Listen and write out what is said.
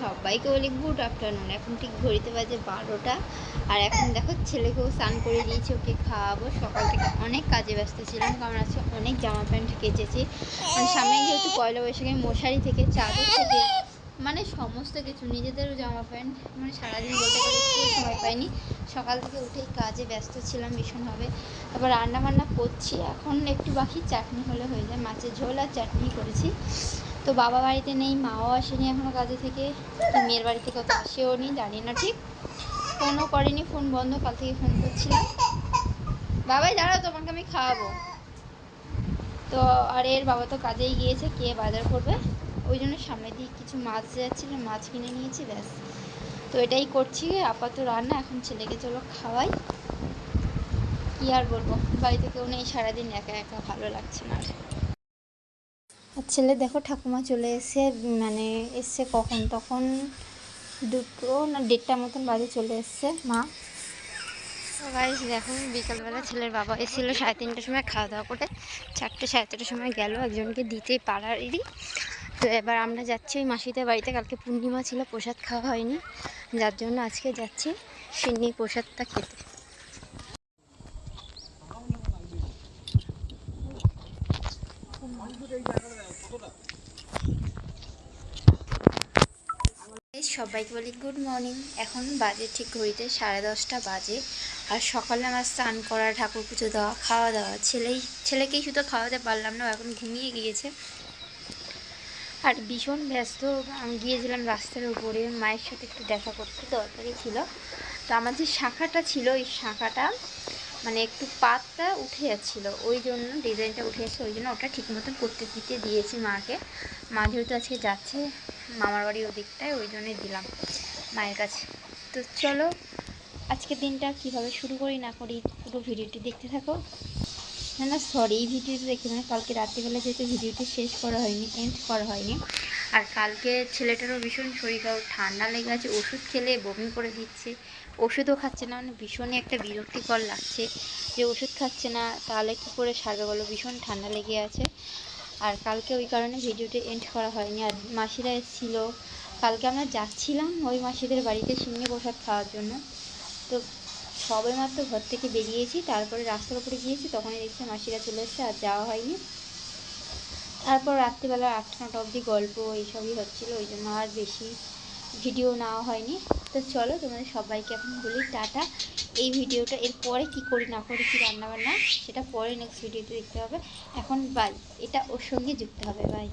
সবাইকে বলি good afternoon এখন ঠিক ঘড়িতে বাজে বারোটা। আর এখন দেখো ছেলেকেও স্নান করে দিয়েছি, ওকে খাওয়াবো। সকাল থেকে অনেক কাজে ব্যস্ত ছিলাম, কারণ আজকে অনেক জামা প্যান্ট কেচেছি। মানে সামনে যেহেতু পয়লা বৈশাখে মশারি থেকে চাদর থেকে মানে সমস্ত কিছু, নিজেদেরও জামা প্যান্ট মানে সারাদিন বলতে গেলে সময় পাইনি। সকাল থেকে উঠেই কাজে ব্যস্ত ছিলাম ভীষণভাবে। তারপর রান্না বান্না করছি। এখন একটু বাকি চাটনি হলে হয়ে যায়। মাছের ঝোল আর চাটনি করেছি। তো বাবা বাড়িতে নেই, মাও আসেনি এখনও কাজে থেকে মেয়ের বাড়ি থেকে তো আসেও নি, জানি না ঠিক। ফোনও করেনি, ফোন বন্ধ, কাল থেকে ফোন করছিলাম। বাবাই, দাঁড়াও, তোমাকে আমি খাওয়াবো। তো আর এর বাবা তো কাজেই গিয়েছে, কে বাজার করবে? ওই জন্য সামনে দিয়ে কিছু মাছ যাচ্ছিল, মাছ কিনে নিয়েছি, ব্যাস। তো এটাই করছি, আপাতত রান্না, এখন ছেলেকে চলো খাওয়াই। কি আর বলব, বাড়িতে কেউ নেই, সারাদিন একা একা, ভালো লাগছে না আর। আর ছেলে দেখো ঠাকুমা চলে এসে মানে এসছে কখন? তখন দুটো না দেড়টার মতন বাজে চলে এসছে, মা। গাইজ দেখো, বিকালবেলা ছেলের বাবা এসেছিল সাড়ে তিনটার সময় খাওয়া দাওয়া করে। চারটে, সাড়ে চারটার সময় গেল, একজনকে দিতে পাড়ারই তো এবার আমরা যাচ্ছি ওই মাসিদের বাড়িতে, কালকে পূর্ণিমা ছিল, প্রসাদ খাওয়া হয়নি। যার জন্য আজকে যাচ্ছি সিন্নি প্রসাদটা খেতে। সবাইকে বলি গুড মর্নিং এখন বাজে ঠিক ঘড়িতে সাড়ে দশটা বাজে। আর সকালে আমার স্নান করা, ঠাকুর পুজো দেওয়া, খাওয়া দাওয়া, ছেলেই ছেলেকেই শুধু খাওয়াতে পারলাম না এখন ঘুমিয়ে গিয়েছে। আর ভীষণ ব্যস্ত, আমি গিয়েছিলাম রাস্তার উপরে, মায়ের সাথে একটু দেখা করতে দরকারই ছিল। তো আমার যে শাখাটা ছিল, এই শাখাটা। মানে একটু পাতটা উঠে যাচ্ছিল। ওই জন্য ডিজাইনটা উঠে যাচ্ছে ওই জন্য ওটা ঠিক মতন করতে দিতে দিয়েছি মাকে। মা যেহেতু আজকে যাচ্ছে, মামার বাড়ি ওদিকটায় ওই জন্যই দিলাম মায়ের কাছে। তো চলো, আজকের দিনটা কীভাবে শুরু করি, না করি, পুরো ভিডিওটি দেখতে থাকো। না না সরি এই ভিডিওটি দেখতে মানে কালকে রাত্রিবেলা যেহেতু ভিডিওটি শেষ করা হয়নি এন্ড করা হয়নি আর কালকে ছেলেটারও ভীষণ শরীর খারাপ, ঠান্ডা লেগে আছে ওষুধ খেলে বমি করে দিচ্ছে। ওষুধও খাচ্ছে না মানে ভীষণই একটা বিরক্তিকর লাগছে যে ওষুধ খাচ্ছে না, তাহলে কী করে সারবে বলো? ভীষণ ঠান্ডা লেগে আছে। আর কালকে ওই কারণে ভিডিওটি এন্ড করা হয়নি। আর মাসিরা এসেছিল। কালকে আমরা যাচ্ছিলাম ওই মাসিদের বাড়িতে সিমনি প্রসাদ খাওয়ার জন্য। তো সবে মাত্র ঘর থেকে বেরিয়েছি, তারপরে রাস্তার উপরে গিয়েছি, তখনই দেখছি মাসিরা চলে এসেছে আর যাওয়া হয়নি। তারপর রাত্রিবেলা আটটা নটা অবধি গল্প এইসবই হচ্ছিল, ওই জন্য আর বেশি ভিডিও নেওয়া হয়নি। তো চলো তোমাদের সবাইকে এখন বলি টাটা। এই ভিডিওটা এরপরে কী করি না করি, কী রান্নাবান্না, সেটা পরে নেক্সট ভিডিওতে দেখতে হবে। এখন বাই এটা ওর সঙ্গে যুক্ত হবে বাই